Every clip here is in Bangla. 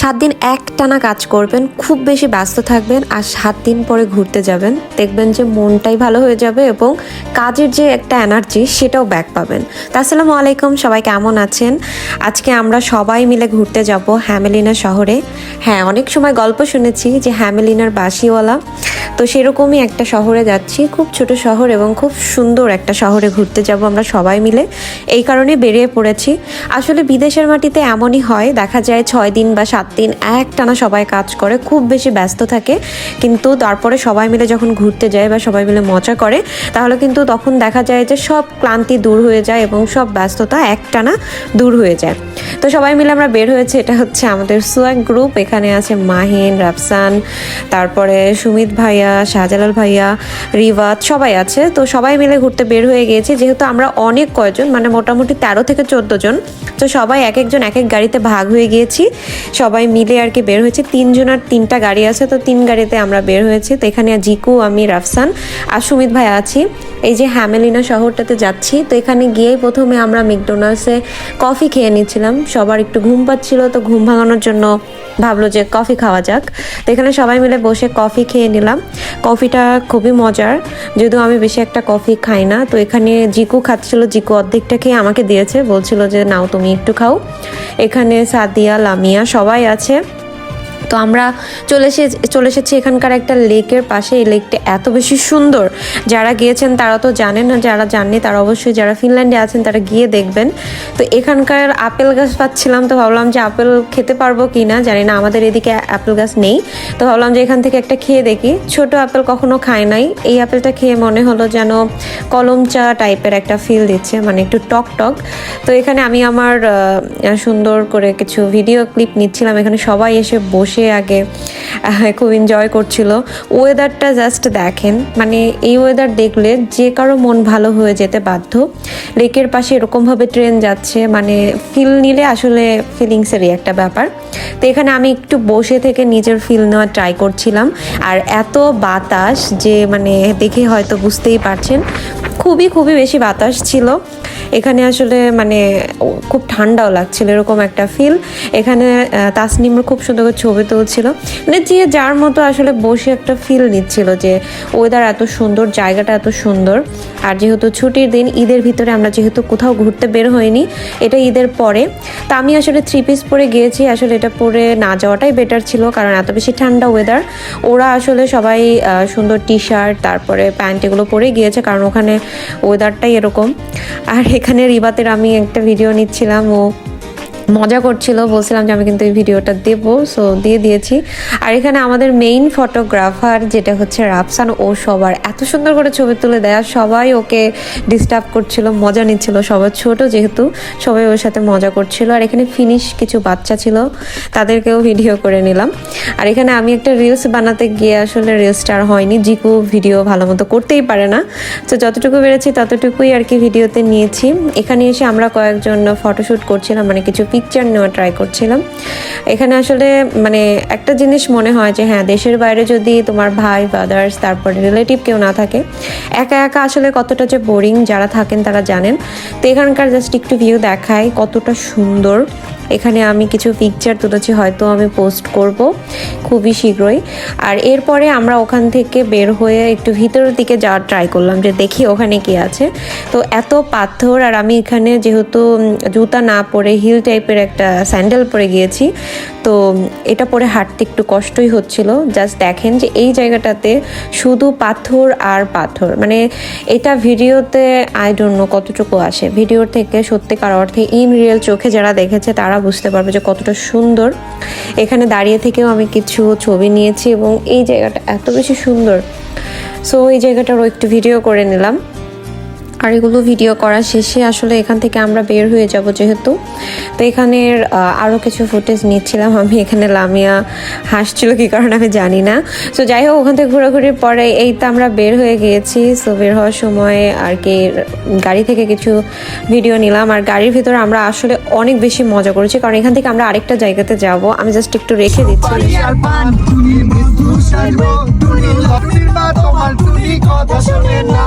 সাত দিন এক টানা কাজ করবেন, খুব বেশি ব্যস্ত থাকবেন আর সাত দিন পরে ঘুরতে যাবেন। দেখবেন যে মনটাই ভালো হয়ে যাবে এবং কাজের যে একটা এনার্জি সেটাও ব্যাক পাবেন। আসসালামু আলাইকুম, সবাই কেমন আছেন? আজকে আমরা সবাই মিলে ঘুরতে যাব হ্যামেলিনা শহরে। হ্যাঁ অনেক সময় গল্প শুনেছি যে হ্যামেলিনার বাসিওয়ালা। তো সেরকমই একটা শহরে যাচ্ছি, খুব ছোট শহর এবং খুব সুন্দর একটা শহরে ঘুরতে যাব আমরা সবাই মিলে। এই কারণে বেরিয়ে পড়েছি। আসলে বিদেশের মাটিতে এমনই হয়, দেখা যায় ছয় দিন বা সাত দিন এক টানা সবাই কাজ করে, খুব বেশি ব্যস্ত থাকে। কিন্তু তারপরে সবাই মিলে যখন ঘুরতে যায় বা সবাই মিলে মজা করে, তাহলে কিন্তু তখন দেখা যায় যে সব ক্লান্তি দূর হয়ে যায় এবং সব ব্যস্ততা এক টানা দূর হয়ে যায়। তো সবাই মিলে আমরা বের হয়েছে, এটা হচ্ছে আমাদের সোয়াগ গ্রুপ এখানে আছে মাহিন, রাফসান, তারপরে সুমিত ভাইয়া, শাহজালাল ভাইয়া রিবাত সবাই আছে। তো সবাই মিলে ঘুরতে বের হয়ে গিয়েছি, যেহেতু আমরা অনেক কয়জন মানে মোটামুটি তেরো থেকে চোদ্দ জন, তো সবাই এক একজন এক এক গাড়িতে ভাগ হয়ে গিয়েছি। সবাই মিলে আর কি বের হয়েছে। তিনজন আর তিনটা গাড়ি আছে, তো তিন গাড়িতে আমরা বের হয়েছি। তো এখানে জিকু, আমি, রাফসান আর সুমিত ভাই আছি। এই যে হ্যামেলিনা শহরটাতে যাচ্ছি, তো এখানে গিয়েই প্রথমে আমরা ম্যাকডোনাল্ডসে কফি খেয়ে নিচ্ছিলাম। সবার একটু ঘুম পাচ্ছিল, তো ঘুম ভাঙানোর জন্য ভাবলো যে কফি খাওয়া যাক। তো এখানে সবাই মিলে বসে কফি খেয়ে নিলাম। কফিটা খুবই মজার, যদিও আমি বেশি একটা কফি খাই না। তো এখানে জিকু খাচ্ছিল, জিকু অর্ধেকটা খেয়ে আমাকে দিয়েছে। বলছিল যে, নাও, তুমি একটু খাও। এখানে সাদিয়া, লামিয়া সবাই আছে? তো আমরা চলে এসে, চলে এসেছি এখানকার একটা লেকের পাশে। এই লেকটা এত বেশি সুন্দর। যারা গিয়েছেন তারা তো জানেন না, যারা জাননি তারা অবশ্যই, যারা ফিনল্যান্ডে আছেন তারা গিয়ে দেখবেন। তো এখানকার আপেল গাছ পাচ্ছিলাম, তো ভাবলাম যে আপেল খেতে পারব কি না জানি না, আমাদের এদিকে আপেল গাছ নেই। তো ভাবলাম যে এখান থেকে একটা খেয়ে দেখি। ছোট আপেল কখনো খায় নাই। এই আপেলটা খেয়ে মনে হলো যেন কলম চা টাইপের একটা ফিল দিচ্ছে মানে একটু টক টক। তো এখানে আমি আমার সুন্দর করে কিছু ভিডিও ক্লিপ নিচ্ছিলাম। এখানে সবাই এসে বসে আগে খুব এনজয় করছিল। ওয়েদারটা জাস্ট দেখেন মানে এই ওয়েদার দেখলে যে কারও মন ভালো হয়ে যেতে বাধ্য। লেকের পাশে এরকমভাবে ট্রেন যাচ্ছে মানে ফিল নিলে আসলে ফিলিংসেরই একটা ব্যাপার। তো এখানে আমি একটু বসে থেকে নিজের ফিল নেওয়ার ট্রাই করছিলাম। আর এত বাতাস যে মানে দেখে হয়তো বুঝতেই পারছেন, খুবই খুবই বেশি বাতাস ছিল। এখানে আসলে মানে খুব ঠান্ডাও লাগছিল, এরকম একটা ফিল এখানে তাসনিমর খুব সুন্দর করে ছবি তুলছিল। মানে যে যার মতো আসলে বসে একটা ফিল নিচ্ছিল যে ওয়েদার এত সুন্দর, জায়গাটা এত সুন্দর। আর যেহেতু ছুটির দিন, ঈদের ভিতরে আমরা যেহেতু কোথাও ঘুরতে বের হইনি, এটা ঈদের পরে। তা আমি আসলে থ্রি পিস পরে গিয়েছি, আসলে এটা পরে না যাওয়াটাই বেটার ছিল, কারণ এত বেশি ঠান্ডা ওয়েদার ওরা আসলে সবাই সুন্দর টি শার্ট তারপরে প্যান্ট এগুলো পরে গিয়েছে, কারণ ওখানে ওয়েদারটাই এরকম। আর এখানে রিবাতের আমি একটা ভিডিও নিচ্ছিলাম ও মজা করছিল। বলছিলাম যে আমি কিন্তু এই ভিডিওটা দেবো। সো দিয়ে দিয়েছি। আর এখানে আমাদের মেইন ফটোগ্রাফার যেটা হচ্ছে রাফসান, ও সবার এত সুন্দর করে ছবি তুলে দেয়। সবাই ওকে ডিস্টার্ব করছিল, মজা নিচ্ছিল সবার ছোট যেহেতু। সবাই ওর সাথে মজা করছিল। আর এখানে ফিনিশ কিছু বাচ্চা ছিল, তাদেরকেও ভিডিও করে নিলাম। আর এখানে আমি একটা রিলস বানাতে গিয়ে আসলে রিলসটা আর হয়নি। জিকু ভিডিও ভালো মতো করতেই পারে না। তো যতটুকু পেরেছি ততটুকুই আর কি ভিডিওতে নিয়েছি। এখানে এসে আমরা কয়েকজন ফটোশ্যুট করছিলাম মানে কিছু পিকচার নেওয়া ট্রাই করছিলাম। এখানে আসলে মানে একটা জিনিস মনে হয় যে হ্যাঁ দেশের বাইরে যদি তোমার ভাই ব্রাদার্স তারপরে রিলেটিভ কেউ না থাকে, একা একা আসলে কতটা যে বোরিং যারা থাকেন তারা জানেন। তো এখানকার জাস্ট একটু ভিউ দেখায় কতটা সুন্দর। এখানে আমি কিছু পিকচার তুলেছি, হয়তো আমি পোস্ট করব খুবই শীঘ্রই। আর এরপরে আমরা ওখান থেকে বের হয়ে একটু ভিতরের দিকে যাওয়ার ট্রাই করলাম যে দেখি ওখানে কি আছে। তো এত পাথর, আর আমি এখানে যেহেতু জুতা না পরে হিল টাইপের একটা স্যান্ডেল পরে গিয়েছি, তো এটা পরে হাঁটতে একটু কষ্টই হচ্ছিল। জাস্ট দেখেন যে এই জায়গাটাতে শুধু পাথর আর পাথর। মানে এটা ভিডিওতে আই ডোন্ট নো কতটুকু আসে। ভিডিওর থেকে সত্যিকার অর্থে ইন রিয়েল চোখে যারা দেখেছে তারা বুঝতে পারবে যে কতটা সুন্দর। এখানে দাঁড়িয়ে থেকেও আমি কিছু ছবি নিয়েছি এবং এই জায়গাটা এত বেশি সুন্দর। সো এই জায়গাটারও একটু ভিডিও করে নিলাম। আর এগুলো ভিডিও করা শেষে আসলে এখান থেকে আমরা বের হয়ে যাব যেহেতু। তো এখানের আরও কিছু ফুটেজ নিচ্ছিলাম। আমি এখানে লামিয়া হাসছিল কি কারণে আমি জানি না। সো যাই হোক, ওখান থেকে ঘোরাঘুরির পরে এই তো আমরা বের হয়ে গিয়েছি। সো বের হওয়ার সময় আর কি গাড়ি থেকে কিছু ভিডিও নিলাম। আর গাড়ির ভিতরে আমরা আসলে অনেক বেশি মজা করেছি। কারণ এখান থেকে আমরা আরেকটা জায়গাতে যাব। আমি জাস্ট একটু রেখে দিচ্ছি। কথা না।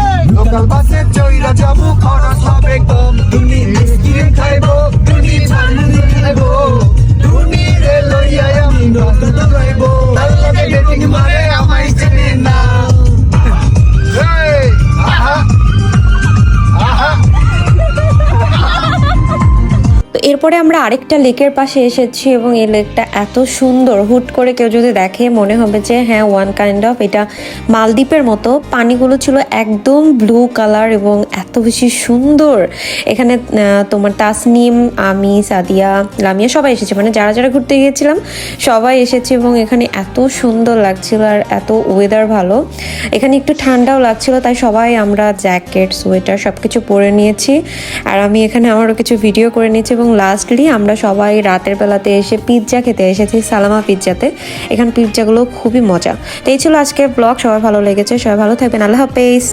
বাসে চইরা যাব খরচ হবে কম এরপরে আমরা আরেকটা লেকের পাশে এসেছি এবং এই লেকটা এত সুন্দর। হুট করে কেউ যদি দেখে মনে হবে যে হ্যাঁ ওয়ান কাইন্ড অফ এটা মালদ্বীপের মতো। পানিগুলো ছিল একদম ব্লু কালার এবং এত বেশি সুন্দর। এখানে তোমার তাসনিম, আমি, সাদিয়া, লামিয়া সবাই এসেছে। মানে যারা যারা ঘুরতে গিয়েছিলাম, সবাই এসেছে এবং এখানে এত সুন্দর লাগছিল আর এত ওয়েদার ভালো। এখানে একটু ঠান্ডাও লাগছিল, তাই সবাই আমরা জ্যাকেট সোয়েটার সব কিছু পরে নিয়েছি। আর আমি এখানে আমারও কিছু ভিডিও করে নিয়েছি এবং লাস্টলি আমরা সবাই রাতের বেলাতে এসে পিৎজা খেতে এসেছি, সালামা পিৎজাতে এখানে পিৎজাগুলো খুবই মজা। তো এই ছিল আজকের ব্লগ সবাই ভালো লেগেছে, সবাই ভালো থাকবেন, আল্লাহ হাফেজ।